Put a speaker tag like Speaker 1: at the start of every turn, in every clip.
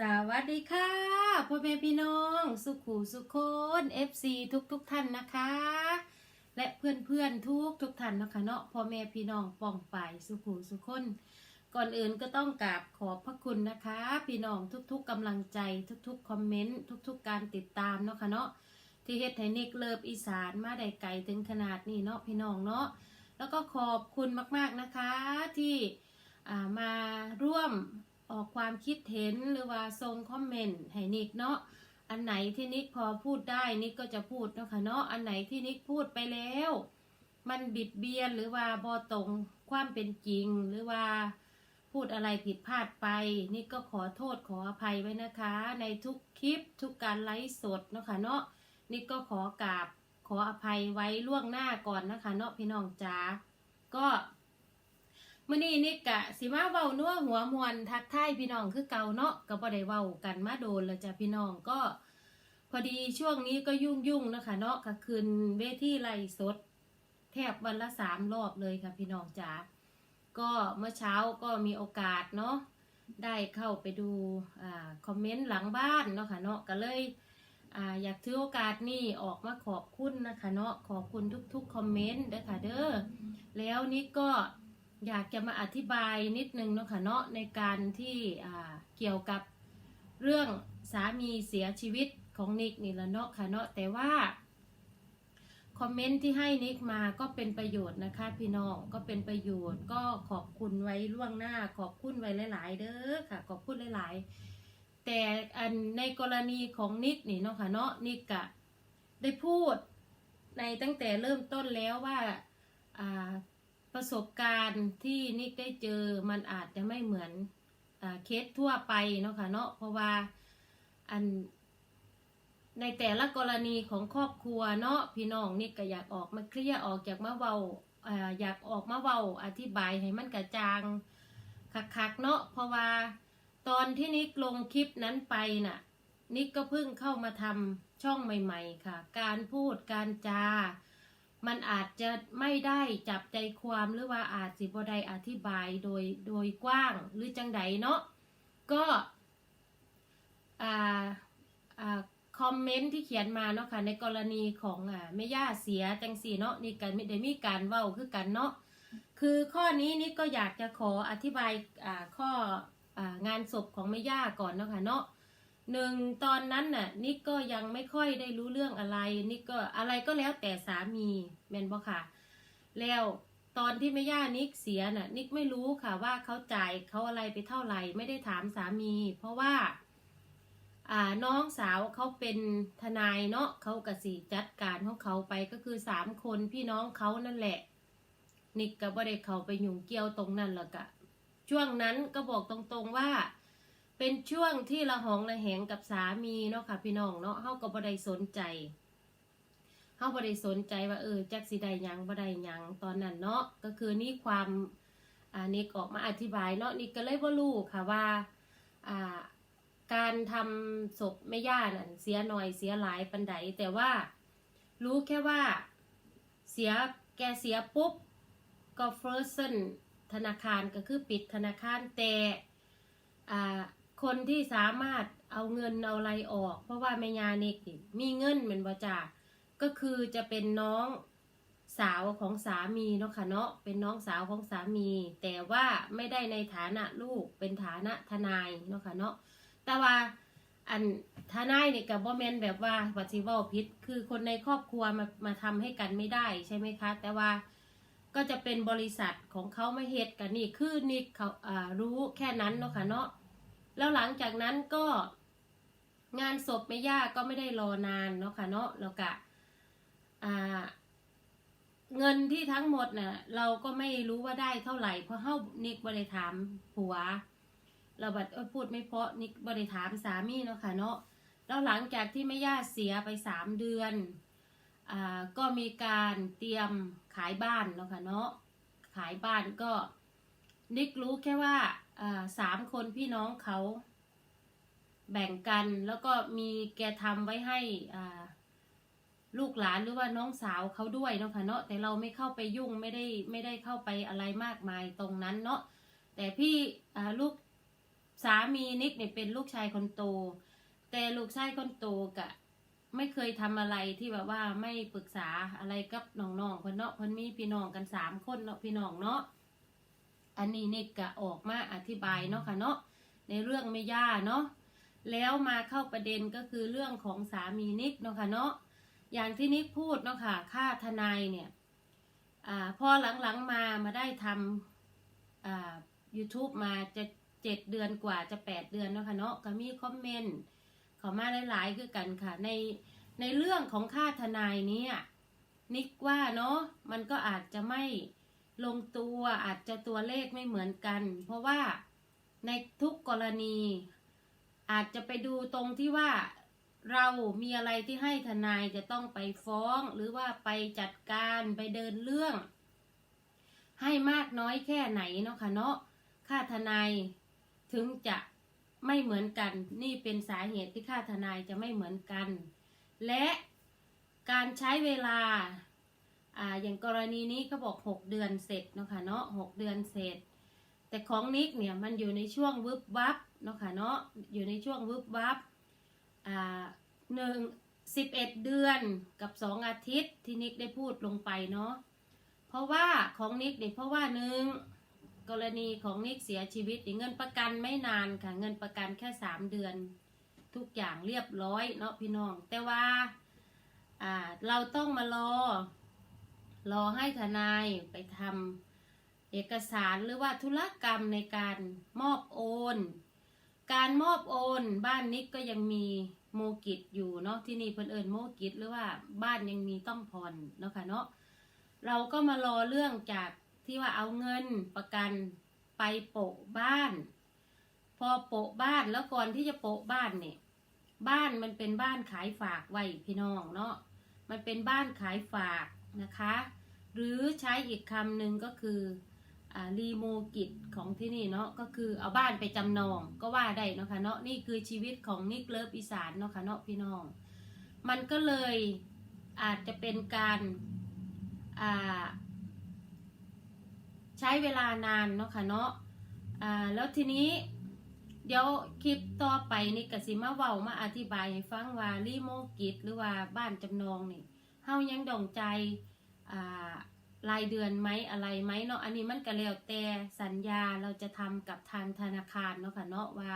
Speaker 1: สวัสดีค่ะพ่อแม่พี่น้อง สุขูสุขคน FC ทุกทุกท่านนะคะ และเพื่อนเพื่อนทุกทุกท่านนะคะเนาะพ่อแม่พี่น้องป้องไปสุขูสุขคน ก่อนอื่นก็ต้องกราบขอบพระคุณนะคะ พี่น้องทุกๆกำลังใจทุกๆคอมเมนต์ทุกๆ การติดตามเนาะค่ะเนาะที่เฮ็ดให้นิกเลิฟอีสานมาได้ไกลถึงขนาดนี้เนาะพี่น้องเนาะแล้วก็ขอบคุณมากๆนะคะที่มาร่วม ออกความคิดเห็นหรือว่าส่งคอมเมนต์ให้นิกเนาะอันไหนที่นิกพอพูดได้นิกก็จะพูดเนาะค่ะเนาะอันไหนที่นิกพูดไปแล้ว มันบิดเบียนหรือว่าบอตรงความเป็นจริงหรือว่าพูดอะไรผิดพลาดไปนิกก็ขอโทษขออภัยไว้นะคะ ในทุกคลิปทุกการไลฟ์สดเนาะค่ะเนาะนิกก็ขอกราบขออภัยไว้ล่วงหน้าก่อนนะคะ เนาะพี่น้องจ๋าก็ มื่อนี้นิกกะสิมาเว้านัวหัวมวนทักทายพี่น้องคือเก่าเนาะก็บ่ได้เว้ากันมาโดนแล้วจ้ะพี่น้องก็ พอดีช่วงนี้ก็ยุ่งยุ่งๆนะคะ เนาะก็คืนเวทีไล่สด แทบวันละสามรอบเลยค่ะพี่น้องจ๋าก็เมื่อเช้าก็มีโอกาสเนาะได้เข้าไปดูอ่าคอมเมนต์หลังบ้านเนาะค่ะเนาะก็เลยอ่าอยากถือโอกาสนี้ออกมาขอบคุณนะคะ เนาะขอบคุณทุกๆคอมเมนต์เด้อค่ะเด้อแล้วนิกก็ อยากจะมาอธิบายนิดนึงเนาะค่ะเนาะในการที่เกี่ยวกับเรื่องสามีเสียชีวิตของนิกนี่ละเนาะค่ะเนาะแต่ว่าคอมเมนต์ที่ให้นิกมาก็เป็นประโยชน์นะคะ พี่น้องก็เป็นประโยชน์ก็ขอบคุณไว้ล่วงหน้า ขอบคุณไว้หลาย ๆ เด้อค่ะ ขอบคุณหลาย ๆ แต่อันในกรณีของนิกนี่เนาะค่ะเนาะนิกกะได้พูดในตั้งแต่เริ่มต้นแล้วว่าอ่า ประสบการณ์ที่นิกได้เจอมันอาจจะไม่เหมือนอเคสทั่วไปเนาะค่ะเนาะเพราะว่าอันในแต่ละกรณีของครอบครัวเนาะพี่น้องนิกก็อยากออกมาเคลียร์ออกอยากมาเว้าอ่าอยากออกมาเว้าอธิบายให้มันกระจ่างคักๆเนาะเพราะว่าตอนที่นิกลงคลิปนั้นไปน่ะนิกก็เพิ่งเข้ามาทำช่องใหม่ ๆ ค่ะ การพูดการจา มันอาจจะไม่ได้จับใจความหรือว่าอาจสิบได้อธิบายโดยโดยกว้างหรือจังใดเนาะก็คอมเมนต์ที่เขียนมาเนาะค่ะในกรณีของอแม่ย่าเสียจังสี่เนาะนี่กันไม่ได้มีการเว้าคือกันเนาะคือข้อนี้นี่ก็อยากจะขออธิบายข้อองานศพของแม่ย่าก่อนเนาะค่ะเนาะ หนึ่งตอนนั้นน่ะนิกก็ยังไม่ค่อยได้รู้เรื่องอะไรนิกก็อะไรก็แล้วแต่สามีแมนบ่ค่ะ แล้วตอนที่แม่ย่านิกเสียน่ะนิกไม่รู้ค่ะว่าเขาจ่ายเขาอะไรไปเท่าไหร่ไม่ได้ถามสามี เพราะว่าอ่าน้องสาวเขาเป็นทนายเนาะเขากสิจัดการของเขาไปก็คือสามคนพี่น้องเขานั่นแหละ นิกก็บ่ได้เขาไปหยุ่งเกี่ยวตรงนั้นแล้วก็ช่วงนั้นก็บอกตรงๆว่า เป็นช่วงที่ละหองละแหงกับสามีเนาะค่ะ พี่น้องเนาะเฮาก็บ่ได้สนใจเฮาบ่ได้สนใจว่าเออจักสิได้ยังบ่ได้ยังตอนนั้นเนาะก็คือนี่ความอ่านิกออกมาอธิบายเนาะนิกก็เลยบ่รู้ค่ะว่าอ่าการทำศพแม่ย่านั่นเสียหน่อยเสียหลายปันใดแต่ว่ารู้แค่ว่าเสียแกเสียปุ๊บก็เฟิร์สธนาคารก็คือปิดธนาคารแต่อ่า คนที่สามารถเอาเงินเอาอะไรออก เพราะว่าแม่ยานิกมีเงินเหมือนบ่จ่าก็คือจะเป็นน้องสาวของสามีเนาะค่ะเนาะเป็นน้องสาวของสามี แต่ว่าไม่ได้ในฐานะลูกเป็นฐานะทนายเนาะค่ะเนาะแต่ว่าอันทนายเนี่ยกับบ่แมนแบบว่าปัจจิวาพิษคือคนในครอบครัวมามาทำให้กันไม่ได้ใช่ไหมคะ แต่ว่าก็จะเป็นบริษัทของเขาไมาเฮ็ดกันนี่คือนี่เขาอ่ารู้แค่นั้นเนาะค่ะเนาะ แล้วหลังจากนั้นก็งานศพไม่ยากก็ไม่ได้รอนานเนาะค่ะเนาะแล้วก็เงินที่ทั้งหมดน่ะ เราก็ไม่รู้ว่าได้เท่าไหร่เพราะเฮานิกบริถามผัว เราบัดพูดไม่เพราะนิกบริถามสามีเนาะค่ะเนาะแล้วหลังจากที่แม่ย่าเสียไปสามเดือนอก็มีการเตรียมขายบ้านเนาะค่ะเนาะขายบ้านก็นิกรู้แค่ว่า สามคนพี่น้องเขาแบ่งกันแล้วก็มีแกทำไว้ให้ลูกหลานหรือว่าน้องสาวเขาด้วยเนาะค่ะเนาะแต่เราไม่เข้าไปยุ่งไม่ได้ไม่ได้เข้าไปอะไรมากมายตรงนั้นเนาะแต่พี่ลูกสามีนิกเนี่ยเป็นลูกชายคนโต แต่ลูกชายคนโตกะไม่เคยทำอะไรที่แบบว่าไม่ปรึกษาอะไรกับน้องๆเพิ่นเนาะเพิ่นมีพี่น้องกันสามคนเนาะพี่น้องเนาะ อันนี้นิกกะออกมาอธิบายเนาะค่ะเนาะในเรื่องไม่ย่าเนาะแล้วมาเข้าประเด็นก็คือเรื่องของสามีนิกเนาะค่ะเนาะอย่างที่นิกพูดเนาะค่ะค่าทนายเนี่ยอ่าพอหลังๆมามาได้ทำอ่า YouTube มาจะเจ็ดเดือนกว่าจะแปดเดือนเนาะค่ะเนาะก็มีคอมเมนต์เขามาหลายๆคือกันค่ะในในเรื่องของค่าทนายเนี่ยนิกว่าเนาะมันก็อาจจะไม่ ลงตัวอาจจะตัวเลขไม่เหมือนกัน เพราะว่าในทุกกรณี อาจจะไปดูตรงที่ว่าเรามีอะไรที่ให้ทนายจะต้องไปฟ้องหรือว่าไปจัดการไปเดินเรื่อง ให้มากน้อยแค่ไหนเนาะค่ะเนาะค่าทนายถึงจะไม่เหมือนกัน นี่เป็นสาเหตุที่ค่าทนายจะไม่เหมือนกัน และการใช้เวลา อ่าอย่างกรณีนี้เขาบอก 6 เดือนเสร็จเนาะค่ะเนาะหกเดือนเสร็จ แต่ของนิกเนี่ยมันอยู่ในช่วงวึบวับเนาะค่ะเนาะอยู่ในช่วงวึบวับอ่าหนึ่งสิบเอ็ดเดือนกับสองอาทิตย์ที่นิกได้พูดลงไปเนาะเพราะว่าของนิกเนี่ยเพราะว่าหนึ่งกรณีของนิกเสียชีวิตเงินประกันไม่นานค่ะเงินประกันแค่สามเดือน ทุกอย่างเรียบร้อยเนาะพี่น้อง แต่ว่าอ่าเราต้องมารอ รอให้ทนายไปทำเอกสารหรือว่าธุรกรรมในการมอบโอน การมอบโอนบ้านนิกก็ยังมีโมกิจอยู่เนาะที่นี่เพิ่นเอิญโมกิจหรือว่าบ้านยังมีต้องผ่อนเนาะค่ะเนาะเราก็มารอเรื่องจากที่ว่าเอาเงินประกันไปโปะบ้าน พอโปะบ้านแล้วก่อนที่จะโปะบ้านเนี่ยบ้านมันเป็นบ้านขายฝากไว้พี่น้องเนาะมันเป็นบ้านขายฝากนะคะ หรือใช้อีกคำหนึ่งก็คืออรีโมกิจของที่นี่เนาะก็คือเอาบ้านไปจำนองก็ว่าได้เนาะค่ะเนาะนี่คือชีวิตของนิกเลิฟอีสานเนาะค่ะเนาะพี่น้อง มันก็เลยอาจจะเป็นการใช้เวลานานเนาะค่ะเนาะแล้วทีนี้เดี๋ยวคลิปต่อไปนี่กสิมาเว้ามาอธิบายให้ฟังว่ารีโมกิจหรือว่าบ้านจำนองนี่เฮายังดองใจ รายเดือนไหมอะไรไหมเนาะอันนี้มันก็แล้วแต่สัญญาเราจะทำกับทางธนาคารเนาะค่ะเนาะว่า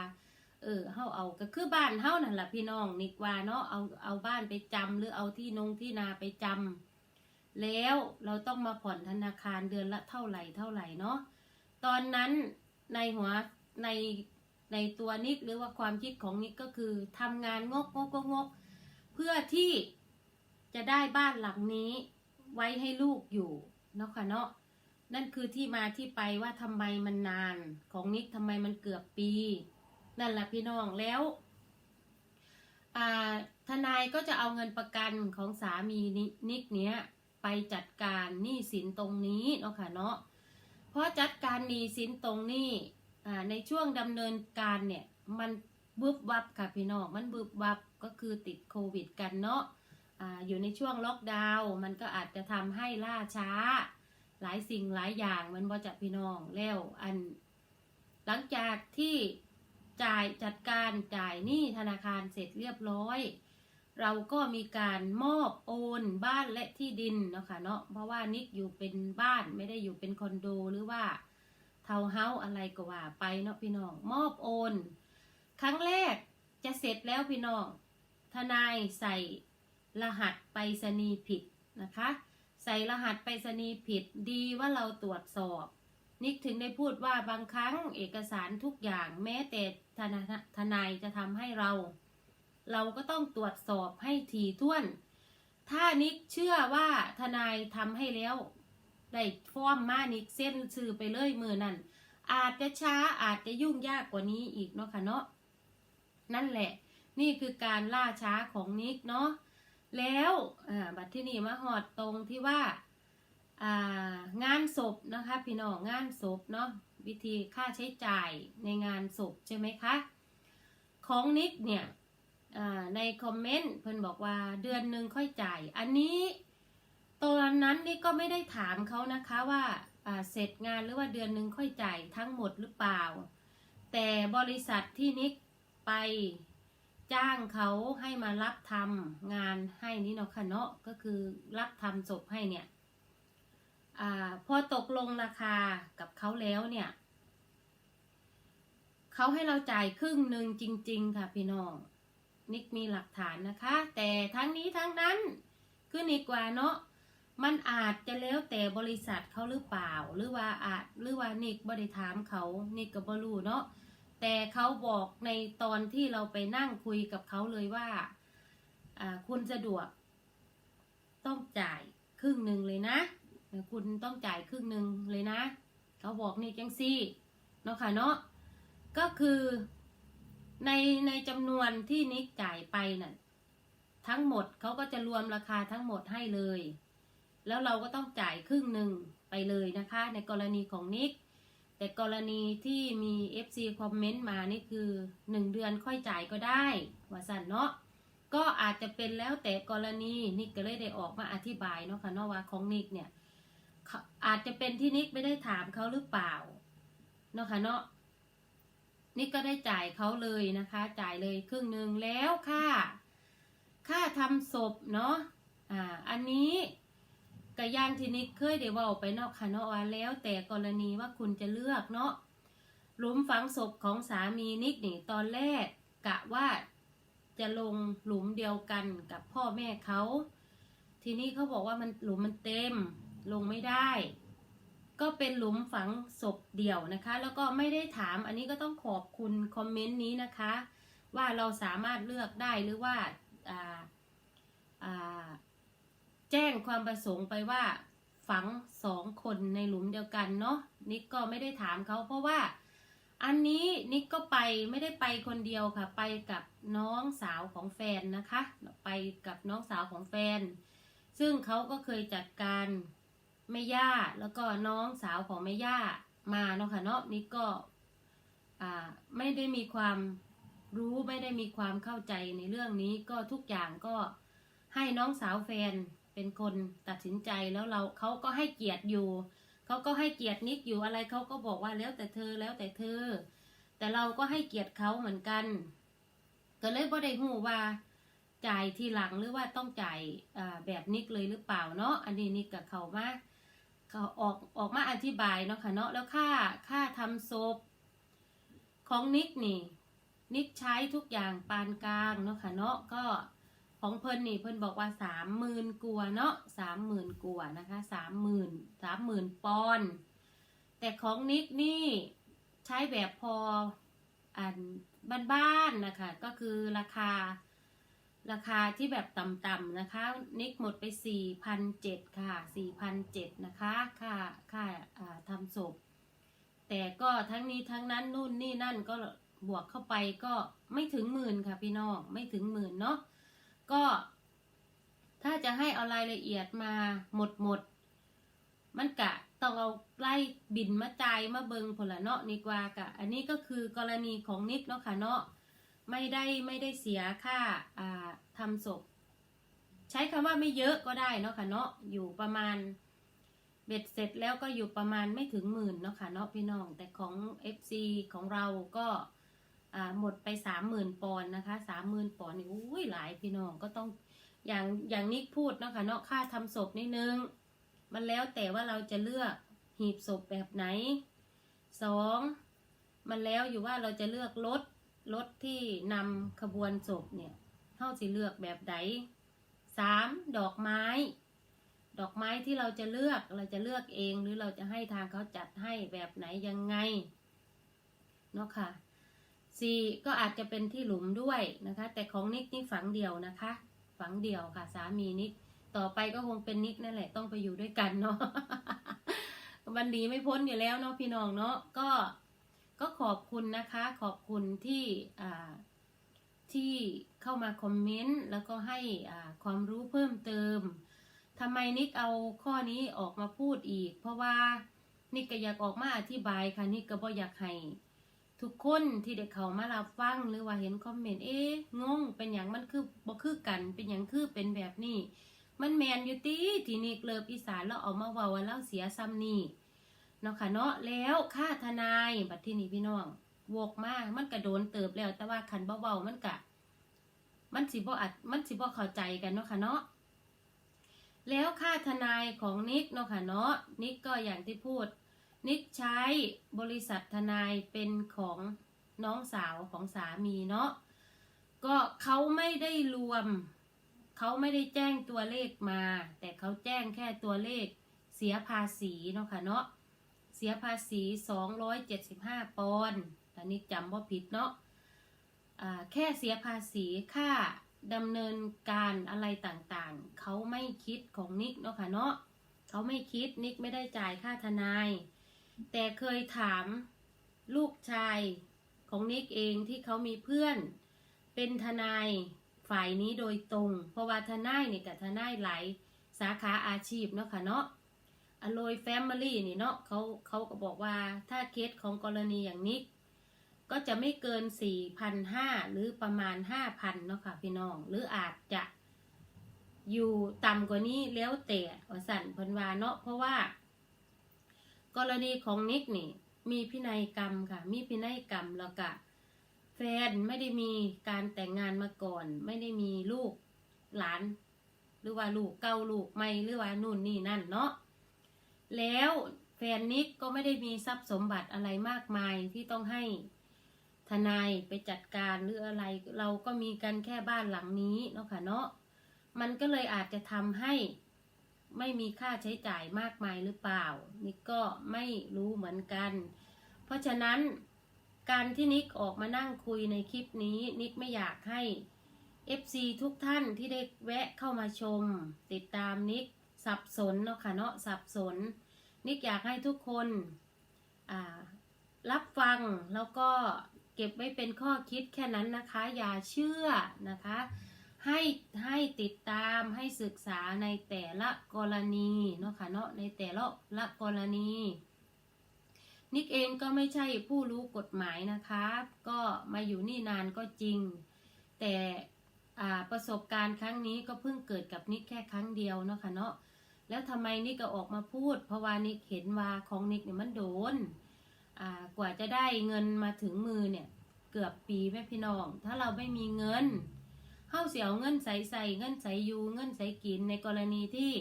Speaker 1: เออเฮาเอาก็คือบ้านเฮานั่นแหละพี่น้องนิกว่าเนาะเอาเอาบ้านไปจำหรือเอาที่นงที่นาไปจำแล้วเราต้องมาผ่อนธนาคารเดือนละเท่าไหร่เท่าไหร่เนาะตอนนั้นในหัวในในตัวนิกหรือว่าความคิดของนิกก็คือทำงานงกงกงกเพื่อที่จะได้บ้านหลังนี้ ไว้ให้ลูกอยู่เนาะค่ะเนาะนั่นคือที่มาที่ไปว่าทำไมมันนาน ของนิกทำไมมันเกือบปี นั่นแหละพี่น้องแล้วทนายก็จะเอาเงินประกันของสามีนิกเนี้ยไปจัดการหนี้สินตรงนี้เนาะค่ะเนาะเพราะจัดการหนี้สินตรงนี้ในช่วงดำเนินการเนี่ยมันบึบวับค่ะพี่น้องมันบึบวับก็คือติดโควิดกันเนาะ อยู่ในช่วงล็อกดาวน์มันก็อาจจะทำให้ล่าช้า หลายสิ่งหลายอย่างมันบ่จะพี่น้องแล้วอัน หลังจากที่จ่ายจัดการจ่ายหนี้ธนาคารเสร็จเรียบร้อย เราก็มีการมอบโอนบ้านและที่ดินเนาะค่ะเนาะเพราะว่านิกอยู่เป็นบ้านไม่ได้อยู่เป็นคอนโดหรือว่าเทาเฮาอะไรก็ว่าไปเนาะพี่น้องมอบโอน ครั้งแรกจะเสร็จแล้วพี่น้องทนายใส่ รหัสไปรษณีย์ผิดนะคะ ใส่รหัสไปรษณีย์ผิดดีว่าเราตรวจสอบ นิกถึงได้พูดว่าบางครั้งเอกสารทุกอย่างแม้แต่ทนาทนายจะทำให้เรา เราก็ต้องตรวจสอบให้ถี่ถ้วน ถ้านิกเชื่อว่าทนายทำให้แล้วได้ฟ้อมมานิกเส้นชื่อไปเลยมือนั่นอาจจะช้าอาจจะยุ่งยากกว่านี้อีกเนาะค่ะเนาะนั่นแหละ นี่คือการล่าช้าของนิกเนาะ แล้วบัดที่นี่มาหอดตรงที่ว่าางานศพนะคะพี่น้องงานศพเนาะวิธีค่าใช้จ่ายในงานศพใช่ไหมคะของนิกเนี่ยในคอมเมนต์เพิ่นบอกว่าเดือนหนึ่งค่อยจ่าย อันนี้ตอนนั้นนี่ก็ไม่ได้ถามเขานะคะว่าอ่าเสร็จงานหรือว่าเดือนหนึ่งค่อยจ่ายทั้งหมดหรือเปล่า แต่บริษัทที่นิกไป จ้างเขาให้มารับทำงานให้นี่เนาะค่ะเนาะก็คือรับทำศพให้เนี่ยอพอตกลงราคากับเขาแล้วเนี่ยเขาให้เราจ่ายครึ่งหนึ่งจริง ๆ ค่ะพี่น้องนิกมีหลักฐานนะคะ แต่ทั้งนี้ทั้งนั้นคือนิกว่าเนาะมันอาจจะแล้วแต่บริษัทเขาหรือเปล่า หรือว่าอาจหรือว่านิกบริถามเขานิกกับบรูเนาะ แต่เขาบอกในตอนที่เราไปนั่งคุยกับเขาเลยว่า คุณสะดวก ต้องจ่ายครึ่งหนึ่งเลยนะ คุณต้องจ่ายครึ่งหนึ่งเลยนะ เขาบอกนี่จังซี่เนาะค่ะเนาะก็คือในในจำนวนที่นิกจ่ายไปน่ะทั้งหมดเขาก็จะรวมราคาทั้งหมดให้เลย แล้วเราก็ต้องจ่ายครึ่งหนึ่งไปเลยนะคะ ในกรณีของนิก แต่กรณีที่มี FC คอมเมนต์มานี่คือ 1 เดือนค่อยจ่ายก็ได้ว่าสั่นเนาะก็อาจจะเป็นแล้วแต่กรณีนิกก็เลยได้ออกมาอธิบายเนาะค่ะเนาะว่าของนิกเนี่ยอาจจะเป็นที่นิกไม่ได้ถามเขาหรือเปล่าเนาะค่ะเนาะนิกก็ได้จ่ายเขาเลยนะคะ จ่ายเลยครึ่งหนึ่งแล้วค่าค่าทำศพเนาะอ่าอันนี้ กะย่างที่นิกเคยได้ว่าไปนาะค่ะเนาะว่าแล้วแต่กรณีว่าคุณจะเลือกเนาะหลุมฝังศพของสามีนิกนี่ตอนแรกกะว่าจะลงหลุมเดียวกันกับพ่อแม่เขา ทีนี้เขาบอกว่ามันหลุมมันเต็มลงไม่ได้ ก็เป็นหลุมฝังศพเดี่ยวนะคะ แล้วก็ไม่ได้ถามอันนี้ก็ต้องขอบคุณคอมเมนต์นี้นะคะ ว่าเราสามารถเลือกได้หรือว่าอ่าอ่า แจ้งความประสงค์ไปว่า ฝังสองคนในหลุมเดียวกันเนาะนิกก็ไม่ได้ถามเขาเพราะว่า อันนี้นิกก็ไปไม่ได้ไปคนเดียวค่ะ ไปกับน้องสาวของแฟนนะคะ ไปกับน้องสาวของแฟน ซึ่งเขาก็เคยจัดการแม่ย่าแล้วก็น้องสาวของแม่ย่ามาเนาะค่ะเนาะนิกก็ไม่ได้มีความรู้ไม่ได้มีความเข้าใจในเรื่องนี้ก็ทุกอย่างก็ให้น้องสาวแฟน เป็นคนตัดสินใจแล้วเราเขาก็ให้เกียรติอยู่เขาก็ให้เกียรตินิกอยู่อะไรเขาก็บอกว่าแล้วแต่เธอแล้วแต่เธอ แต่เราก็ให้เกียรติเขาเหมือนกัน ก็เลยบ่ได้หูว่าจ่ายทีหลังหรือว่าต้องจ่ายแบบนิกเลยหรือเปล่าเนาะอันนี้นิกกับเขามาเขาออกออกมาอธิบายเนาะค่ะเนาะแล้วค่าค่าทำศพของนิกนี่นิกใช้ทุกอย่างปานกลางเนาะค่ะเนาะก็ ของเพิ่นนี่เพิ่นบอกว่าสามหมื่นกัวเนาะสามหมื่นกัวนะคะสามหมื่นสามหมื่นปอนแต่ของนิกนี่ใช้แบบพออันบ้านๆนะคะ ก็คือราคาราคาที่แบบต่ำๆนะคะ นิกหมดไปสี่พันเจ็ดค่ะสี่พันเจ็ดนะคะค่าค่าทำศพ แต่ก็ทั้งนี้ทั้งนั้นนู่นนี่นั่นก็บวกเข้าไปก็ไม่ถึงหมื่นค่ะพี่น้อง ไม่ถึงหมื่นเนาะ ก็ถ้าจะให้เอารายละเอียดมาหมดหมด มันกะต้องเอาไล่บินมาจ่ายมาเบิงผลละเนาะนี่กว่ากะ อันนี้ก็คือกรณีของนิกเนาะค่ะเนาะไม่ได้ไม่ได้เสียค่าอ่าทำศพ ใช้คำว่าไม่เยอะก็ได้เนาะค่ะเนาะอยู่ประมาณเบ็ดเสร็จแล้วก็อยู่ประมาณไม่ถึงหมื่นเนาะค่ะเนาะพี่น้องแต่ของ FC ของเราก็ หมดไปสามหมื่นปอนด์นะคะสามหมื่นปอนด์นี่อุ้ยหลายพี่น้องก็ต้องอย่างอย่างนิกพูดนะคะเนาะค่าทำศพนิดนึง มันแล้วแต่ว่าเราจะเลือกหีบศพแบบไหนสองมันแล้วอยู่ว่าเราจะเลือกรถรถที่นำขบวนศพเนี่ยเท่าสิเลือกแบบไหนสามดอกไม้ ดอกไม้ที่เราจะเลือกเราจะเลือกเองหรือเราจะให้ทางเขาจัดให้แบบไหนยังไงเนาะค่ะ สี่ก็อาจจะเป็นที่หลุมด้วยนะคะ แต่ของนิกนี่ฝังเดียวนะคะ ฝังเดียวค่ะ สามีนิก ต่อไปก็คงเป็นนิกนั่นแหละต้องไปอยู่ด้วยกันเนาะวันนี้ไม่พ้นอยู่แล้วเนาะพี่น้องเนาะก็ก็ขอบคุณนะคะ ขอบคุณที่อ่าที่เข้ามาคอมเมนต์แล้วก็ให้ความรู้เพิ่มเติมทำไมนิกเอาข้อนี้ออกมาพูดอีก เพราะว่านิกก็อยากออกมาอธิบายค่ะนิกก็บ่อยากให้ ทุกคนที่ได้เขามารับฟังหรือว่าเห็นคอมเมนต์เอ๊ะงงเป็นอย่างมันคือบ่คือกันเป็นอย่างคือเป็นแบบนี้ มันแมนอยู่ตีที่นิกเลิฟอีสานเราเอามาเว้าว่าเราเสียซ้ำนี่เนาะค่ะเนาะแล้วค่าทนายบัดที่นี่พี่น้องวกมากมันกระโดนเติบแล้ว แต่ว่าคันเบาๆมันกะ มันสิบ่อัดมันสิบ่เข้าใจกันเนาะค่ะเนาะแล้วค่าทนายของนิกเนาะค่ะเนาะนิกก็อย่างที่พูด นิกใช้บริษัททนายเป็นของน้องสาวของสามีเนาะก็เขาไม่ได้รวม เขาไม่ได้แจ้งตัวเลขมา แต่เขาแจ้งแค่ตัวเลขเสียภาษีเนาะค่ะเนาะเสียภาษี 275 ปอนด์แต่นิกจำว่าผิดเนาะอ่าแค่เสียภาษีค่าดำเนินการอะไรต่างๆ เขาไม่คิดของนิกเนาะค่ะเนาะเขาไม่คิดนิกไม่ได้จ่ายค่าทนาย แต่เคยถามลูกชายของนิกเองที่เขามีเพื่อน เป็นทนายฝ่ายนี้โดยตรง เพราะว่าทนายนี่กับทนายหลายสาขาอาชีพเนาะค่ะเนาะอโลยแฟมิลี่นี่เนาะเขาเขาก็บอกว่าถ้าเคสของกรณีอย่างนิกก็จะไม่เกิน 4,500 หรือประมาณ 5,000 เนาะค่ะพี่น้อง หรืออาจจะอยู่ต่ำกว่านี้แล้วแต่ว่าสั่นพันวาเนาะเพราะว่า กรณีของนิกนี่ มีพินัยกรรมค่ะ มีพินัยกรรมแล้วก็แฟนไม่ได้มีการแต่งงานมาก่อน ไม่ได้มีลูกหลาน หรือว่าลูกเก้าลูกไม่หรือว่านู่นนี่นั่นเนาะแล้วแฟนนิกก็ไม่ได้มีทรัพย์สมบัติอะไรมากมายที่ต้องให้ทนายไปจัดการหรืออะไรเราก็มีกันแค่บ้านหลังนี้เนาะค่ะเนาะมันก็เลยอาจจะทำให้ ไม่มีค่าใช้จ่ายมากมายหรือเปล่า นิกก็ไม่รู้เหมือนกัน เพราะฉะนั้นการที่นิกออกมานั่งคุยในคลิปนี้ นิกไม่อยากให้ FC ทุกท่านที่ได้แวะเข้ามาชม ติดตามนิกสับสนเนาะค่ะเนาะสับสน นิกอยากให้ทุกคนรับฟังแล้วก็เก็บไว้เป็นข้อคิดแค่นั้นนะคะ อย่าเชื่อนะคะ ให้ให้ติดตามให้ศึกษาในแต่ละกรณีเนาะค่ะเนาะในแต่ละละกรณี นิกเองก็ไม่ใช่ผู้รู้กฎหมายนะคะ ก็มาอยู่นี่นานก็จริง แต่ประสบการณ์ครั้งนี้ก็เพิ่งเกิดกับนิกแค่ครั้งเดียวเนาะค่ะเนาะแล้วทำไมนิกก็ออกมาพูด เพราะว่านิกเห็นว่าของนิกเนี่ยมันโดนกว่าจะได้เงินมาถึงมือเนี่ยเกือบปีแม่พี่น้อง ถ้าเราไม่มีเงิน เข้าเสียเงินใส่ใส่เงินใส่อยูเงินใส่กินในกรณีที่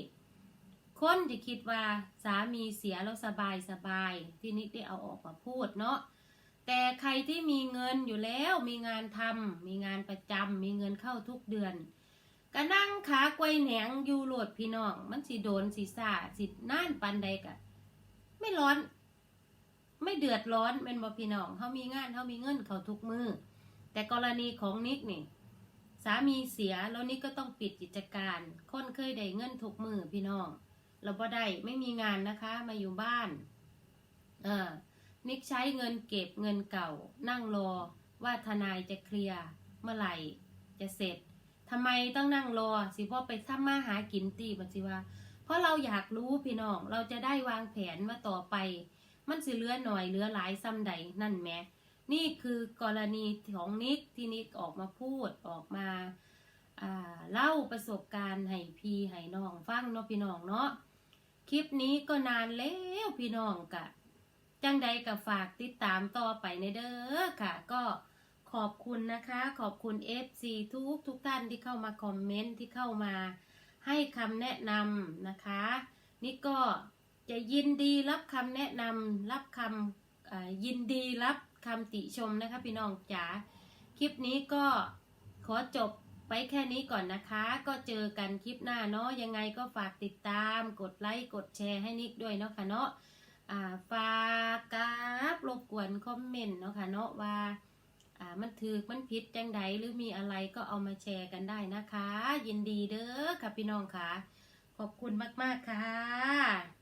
Speaker 1: คนที่คิดว่าสามีเสียแล้วสบายสบายที่นิกได้เอาออกมาพูดเนาะแต่ใครที่มีเงินอยู่แล้วมีงานทำมีงานประจำมีเงินเข้าทุกเดือนก็นั่งขากวยแหนงอยู่โหลดพี่น้องมันสิโดนสิสาสิน่านปันใดกะไม่ร้อน ไม่เดือดร้อนเป็นบ่พี่น้องเขามีงานเขามีเงินเขาทุกมือแต่กรณีของนิกนี่ สามีเสียแล้วนิกก็ต้องปิดกิจการ คนเคยได้เงินทุกมือพี่น้อง เราบ่ได้ไม่มีงานนะคะ มาอยู่บ้าน เออนิกใช้เงินเก็บเงินเก่า นั่งรอว่าทนายจะเคลียร์เมื่อไหร่จะเสร็จทำไมต้องนั่งรอสิพ่อไปทำมาหากินตีบัสิว่า เพราะเราอยากรู้พี่น้อง เราจะได้วางแผนมาต่อไป มันสิเลือหน่อยเลือหลายซ้ำใดนั่นแหม นี่คือกรณีของนิกที่นิกออกมาพูดออกมาาเล่าประสบการณ์ให้พี่ให้น้องฟังเนาะพี่น้องเนาะคลิปนี้ก็นานแล้วพี่น้องกะจังใดกับฝากติดตามต่อไปในเด้อค่ะ ก็ขอบคุณนะคะ ขอบคุณ FC ทุกทุกท่านที่เข้ามาคอมเมนต์ที่เข้ามาให้คำแนะนำนะคะ นี่ก็จะยินดีรับคำแนะนำรับคำยินดีรับ คำติชมนะคะพี่น้องจ๋าคลิปนี้ก็ขอจบไปแค่นี้ก่อนนะคะ ก็เจอกันคลิปหน้าเนาะยังไงก็ฝากติดตามกดไลค์กดแชร์ให้นิกด้วยเนาะค่ะเนาะฝากกราบรบกวนคอมเมนต์เนาะค่ะเนาะว่าอ่ามันถือมันผิดจังใดหรือมีอะไรก็เอามาแชร์กันได้นะคะ ยินดีเด้อค่ะพี่น้องค่ะ ขอบคุณมาก ๆ ค่ะ